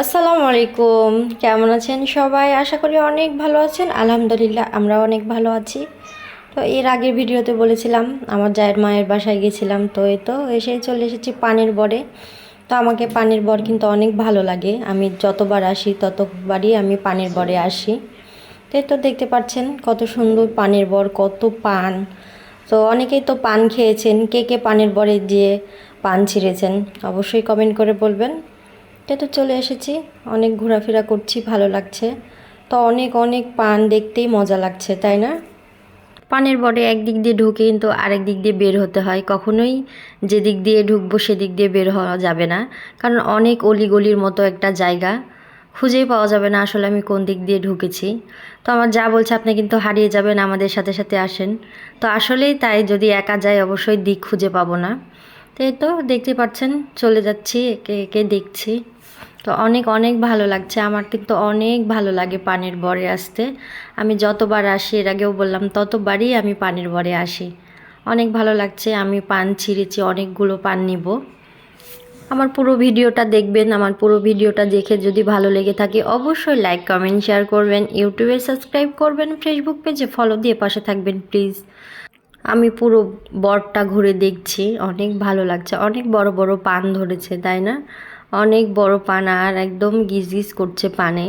আসসালামু আলাইকুম। কেমন আছেন সবাই? আশা করি অনেক ভালো আছেন। আলহামদুলিল্লাহ আমরা অনেক ভালো আছি। তো এর আগের ভিডিওতে বলেছিলাম, আমার জায়ের মায়ের বাসায় গেছিলাম। তো এই তো এসে চলে এসেছি পানির বরে। তো আমাকে পানির বর কিন্তু অনেক ভালো লাগে। আমি যতবার আসি, ততবারই আমি পানির বরে আসি। তো তো দেখতে পাচ্ছেন, কত সুন্দর পানির বর, কত পান। তো অনেকেই তো পান খেয়েছেন। কে কে পানির বরে দিয়ে পান ছিঁড়েছেন, অবশ্যই কমেন্ট করে বলবেন। এই তো চলে এসেছি। অনেক ঘোরাফেরা করছি, ভালো লাগছে। তো অনেক অনেক পান দেখতেই মজা লাগছে, তাই না? পানের বডে একদিক দিয়ে ঢুকে, কিন্তু আরেক দিক দিয়ে বের হতে হয়। কখনোই যে দিক দিয়ে ঢুকবো সেদিক দিয়ে বের হওয়া যাবে না। কারণ অনেক অলিগলির মতো একটা জায়গা, খুঁজেই পাওয়া যাবে না আসলে আমি কোন দিক দিয়ে ঢুকেছি। তো আমার যা বলছে আপনি কিন্তু হারিয়ে যাবেন, আমাদের সাথে সাথে আসেন। তো আসলেই তাই, যদি একা যাই অবশ্যই দিক খুঁজে পাবো না। তো এই তো দেখতে পাচ্ছেন, চলে যাচ্ছি, একে একে দেখছি। তো অনেক অনেক ভালো লাগছে। আমার কিন্তু অনেক ভালো লাগে পানির বরে আসতে। আমি যতবার আসি, এর আগেও বললাম, ততবারই আমি পানির বরে আসি। অনেক ভালো লাগছে, আমি পান ছিঁড়েছি, অনেকগুলো পান নিব। আমার পুরো ভিডিওটা দেখবেন, আমার পুরো ভিডিওটা দেখে যদি ভালো লেগে থাকে, অবশ্যই লাইক কমেন্ট শেয়ার করবেন। ইউটিউবে সাবস্ক্রাইব করবেন ফেসবুক পেজে ফলো দিয়ে পাশে থাকবেন প্লিজ আমি পুরো বরটা ঘুরে দেখছি, অনেক ভালো লাগছে। অনেক বড় বড় পান ধরেছে, তাই না? অনেক বড় পান আর একদম গিজ গিজ করছে পানে।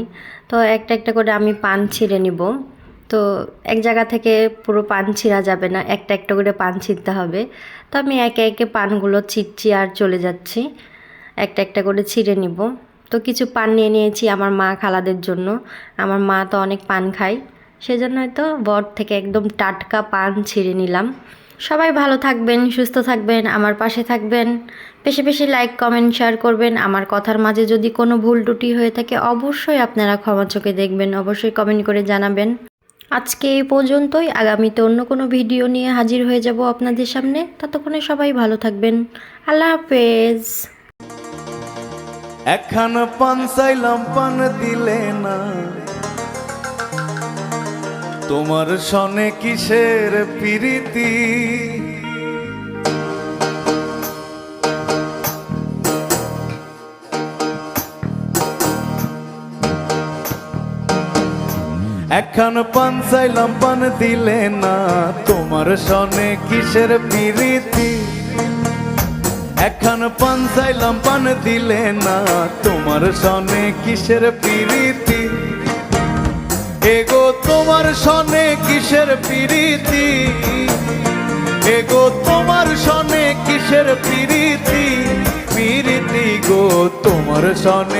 তো একটা একটা করে আমি পান ছিঁড়ে নিব। তো এক জায়গা থেকে পুরো পান ছিঁড়া যাবে না, একটা একটা করে পান ছিঁড়তে হবে। তো আমি একে একে পানগুলো ছিঁড়ছি আর চলে যাচ্ছি। একটা একটা করে ছিঁড়ে নিব। তো কিছু পান নিয়ে নিয়েছি আমার মা খালাদের জন্য। আমার মা তো অনেক পান খায়। সেজন্য হয়তো বর থেকে একদম টাটকা পান ছিঁড়ে নিলাম। সবাই ভালো থাকবেন, সুস্থ থাকবেন, আমার পাশে থাকবেন। বেশি বেশি লাইক কমেন্ট শেয়ার করবেন। আমার কথার মাঝে যদি কোনো ভুল টুটি হয়ে থাকে, অবশ্যই আপনারা ক্ষমা চোখে দেখবেন। অবশ্যই কমেন্ট করে জানাবেন। আজকে এই পর্যন্তই। আগামীতে অন্য কোনো ভিডিও নিয়ে হাজির হয়ে যাব আপনাদের সামনে। ততক্ষণে সবাই ভালো থাকবেন। আল্লাহ হাফেজ। চাইলাম, পান দিলে না। তোমার সনে কিসের পিরিতি? একখান পান চাইলাম, পান দিলে না। তোমার সনে কিসের পিরিতি? একখান পান চাইলাম, পান দিলে না। তোমার সনে কিসের পিরিতি? এগো তোমার সনে কিসের পিরিতি? এগো তোমার সনে কিসের পিরিতি? পিরিতি গো তোমার সনে